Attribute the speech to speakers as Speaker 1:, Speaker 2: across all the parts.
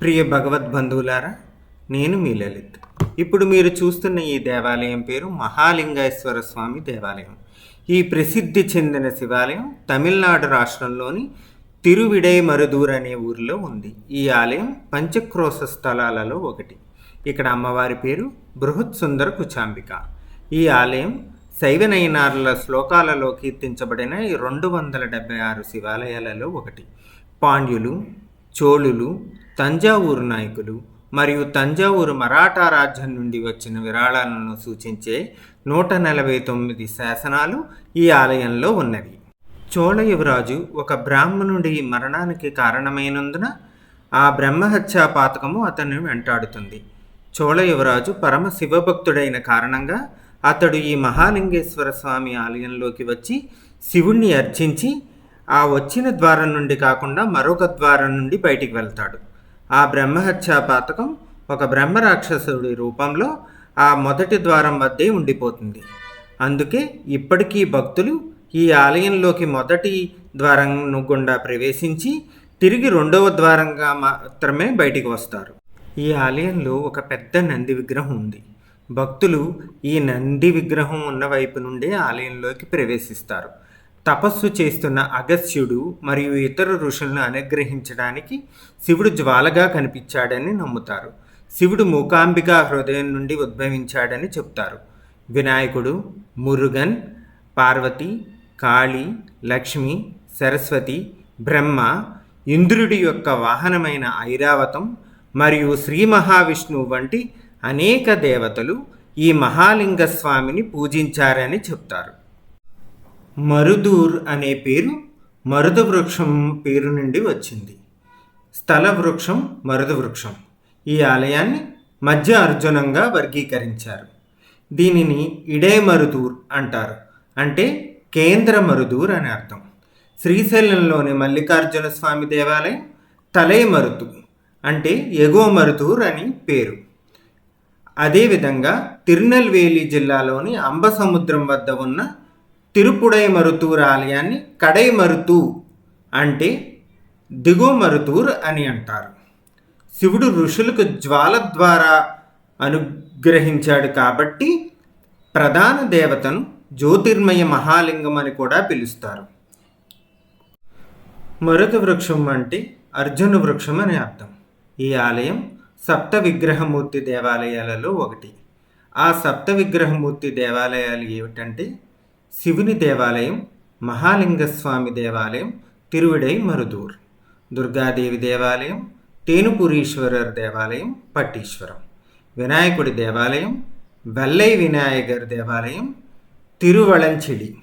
Speaker 1: ప్రియ భగవద్బంధువులారా నేను మీ లలిత్. ఇప్పుడు మీరు చూస్తున్న ఈ దేవాలయం పేరు మహాలింగేశ్వర స్వామి దేవాలయం. ఈ ప్రసిద్ధి చెందిన శివాలయం తమిళనాడు రాష్ట్రంలోని తిరువిడై మరుదూర్ అనే ఊరిలో ఉంది. ఈ ఆలయం పంచక్రోశ స్థలాలలో ఒకటి. ఇక్కడ అమ్మవారి పేరు బృహత్ సుందర కుచాంబిక. ఈ ఆలయం శైవనయనార్ల శ్లోకాలలో కీర్తించబడిన ఈ రెండు వందల డెబ్బై ఆరు శివాలయాలలో ఒకటి. పాండ్యులు చోళులు తంజావూరు నాయకులు మరియు తంజావూరు మరాఠా రాజ్యం నుండి వచ్చిన విరాళాలను సూచించే నూట నలభై తొమ్మిది శాసనాలు ఈ ఆలయంలో ఉన్నవి. చోళ యువరాజు ఒక బ్రాహ్మణుడి మరణానికి కారణమైనందున ఆ బ్రహ్మహత్యా పాతకము అతన్ని వెంటాడుతుంది. చోళ యువరాజు పరమ శివభక్తుడైన కారణంగా అతడు ఈ మహాలింగేశ్వర స్వామి ఆలయంలోకి వచ్చి శివుణ్ణి అర్చించి ఆ వచ్చిన ద్వారం నుండి కాకుండా మరొక ద్వారం నుండి బయటికి వెళ్తాడు. ఆ బ్రహ్మహత్యా పాతకం ఒక బ్రహ్మ రాక్షసుడి రూపంలో ఆ మొదటి ద్వారం వద్దే ఉండిపోతుంది. అందుకే ఇప్పటికీ భక్తులు ఈ ఆలయంలోకి మొదటి ద్వారం గుండా ప్రవేశించి తిరిగి రెండవ ద్వారంగా మాత్రమే బయటికి వస్తారు. ఈ ఆలయంలో ఒక పెద్ద నంది విగ్రహం ఉంది. భక్తులు ఈ నంది విగ్రహం ఉన్న వైపు నుండే ఆలయంలోకి ప్రవేశిస్తారు. తపస్సు చేస్తున్న అగస్త్యుడు మరియు ఇతర ఋషులను అనుగ్రహించడానికి శివుడు జ్వాలగా కనిపించాడని నమ్ముతారు. శివుడు మూకాంబిక హృదయం నుండి ఉద్భవించాడని చెప్తారు. వినాయకుడు మురుగన్ పార్వతి కాళి లక్ష్మి సరస్వతి బ్రహ్మ ఇంద్రుడి యొక్క వాహనమైన ఐరావతం మరియు శ్రీ మహావిష్ణువు వంటి అనేక దేవతలు ఈ మహాలింగ స్వామిని పూజించారని చెప్తారు. మరుదూర్ అనే పేరు మరుద వృక్షం పేరు నుండి వచ్చింది. స్థల వృక్షం మరుద వృక్షం ఈ ఆలయాన్ని మధ్య అర్జునంగా వర్గీకరించారు. దీనిని ఇడే మరుదూర్ అంటారు. అంటే కేంద్ర మరుదూర్ అని అర్థం. శ్రీశైలంలోని మల్లికార్జున స్వామి దేవాలయం తలై మరుతు అంటే ఎగువ మరుతూర్ అని పేరు. అదేవిధంగా తిరునెల్వేలి జిల్లాలోని అంబసముద్రం వద్ద ఉన్న తిరుపుడై మరుతూర్ ఆలయాన్ని కడై మరుతూ అంటే దిగువ మరుతూర్ అని అంటారు. శివుడు ఋషులకు జ్వాల ద్వారా అనుగ్రహించాడు కాబట్టి ప్రధాన దేవతను జ్యోతిర్మయ మహాలింగం అని కూడా పిలుస్తారు. మరుత వృక్షం అంటే అర్జున వృక్షం అని అర్థం. ఈ ఆలయం సప్త విగ్రహమూర్తి దేవాలయాలలో ఒకటి. ఆ సప్త విగ్రహమూర్తి దేవాలయాలు ఏమిటంటే శివుని దేవాలయం మహాలింగస్వామి దేవాలయం తిరువిడై మరుదూర్. దుర్గాదేవి దేవాలయం తేనుపురీశ్వరర్ దేవాలయం పట్టీశ్వరం. వినాయకుడి దేవాలయం వెల్లై వినాయకర్ దేవాలయం తిరువళంచిడి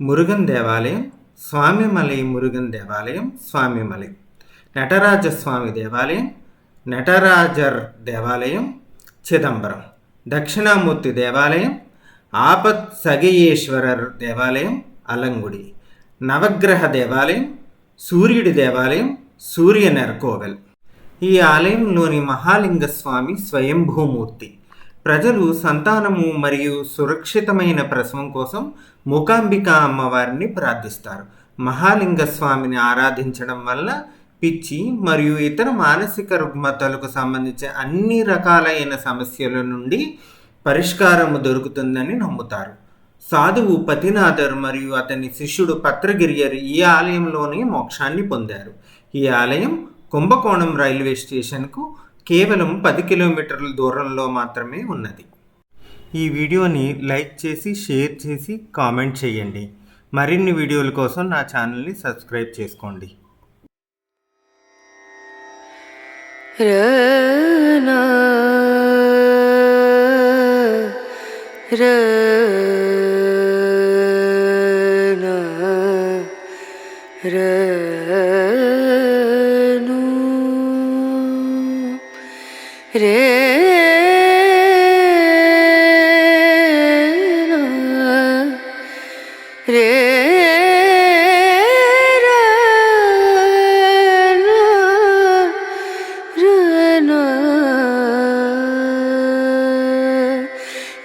Speaker 1: మురుగన్ దేవాలయం స్వామిమలై మురుగన్ దేవాలయం స్వామిమలై. నటరాజస్వామి దేవాలయం నటరాజర్ దేవాలయం చిదంబరం. దక్షిణామూర్తి దేవాలయం ఆపత్ సగయేశ్వరర్ దేవాలయం అలంగుడి నవగ్రహ దేవాలయం సూర్యుడి దేవాలయం సూర్య నెరకోవెల్ ఈ ఆలయంలోని మహాలింగ స్వామి స్వయంభూమూర్తి. ప్రజలు సంతానము మరియు సురక్షితమైన ప్రసవం కోసం మూకాంబిక అమ్మవారిని ప్రార్థిస్తారు. మహాలింగ స్వామిని ఆరాధించడం వల్ల పిచ్చి మరియు ఇతర మానసిక రుగ్మతలకు సంబంధించిన అన్ని రకాలైన సమస్యల నుండి పరిష్కారము దొరుకుతుందని నమ్ముతారు. సాధువు పతినాథర్ మరియు అతని శిష్యుడు పత్రగిరియర్ ఈ ఆలయంలోనే మోక్షాన్ని పొందారు. ఈ ఆలయం కుంభకోణం రైల్వే స్టేషన్కు కేవలం పది కిలోమీటర్ల దూరంలో మాత్రమే ఉన్నది. ఈ వీడియోని లైక్ చేసి షేర్ చేసి కామెంట్ చేయండి. మరిన్ని వీడియోల కోసం నా ఛానల్ని సబ్స్క్రైబ్ చేసుకోండి.
Speaker 2: రనా रे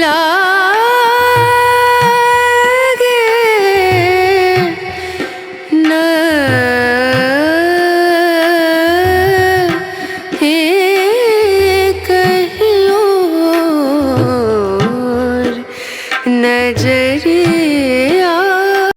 Speaker 2: love.